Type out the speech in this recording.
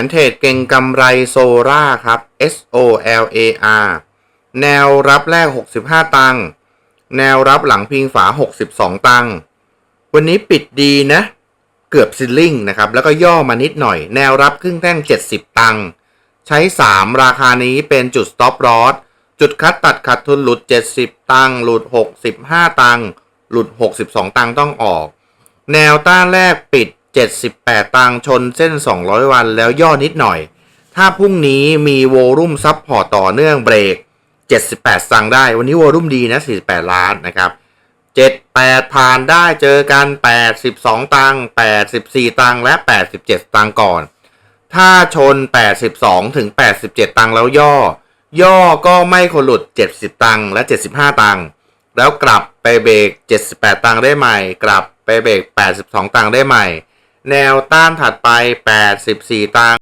นเทรดเก่งกำไรโซล่าครับ S O L A R แนวรับแรก 65 ตังค์แนวรับหลังพิงฝา 62 ตังค์วันนี้ปิดดีนะ เกือบซิลลิงนะครับ แล้วก็ย่อมานิดหน่อย แนวรับครึ่งแท่ง 70 ตังค์ใช้ 3 ราคานี้เป็นจุด stop loss จุดคัดตัดขาดทุนหลุด 70 ตังค์หลุด 65 ตังค์หลุด 62 ตังค์ต้องออก แนวต้านแรกปิด 78 ตังชนเส้น 200 วันแล้วย่อนิดหน่อย ถ้าพรุ่งนี้มีโวลุ่มซับพอร์ตต่อเนื่องเบรก 78ตังได้ วันนี้โวลุ่มดีนะ 48 ล้านนะครับ78 ผ่านได้เจอกัน 82 ตัง84 ตังและ 87 ตังก่อน ถ้าชน 82 ถึง 87 ตังแล้วย่อ ย่อก็ไม่ควรหลุด 70 ตังและ 75 ตังแล้วกลับไปเบรก78 ตังได้ใหม่ กลับไปเบรก82 ตังได้ใหม่ แนวต้านถัดไป 84 ตัง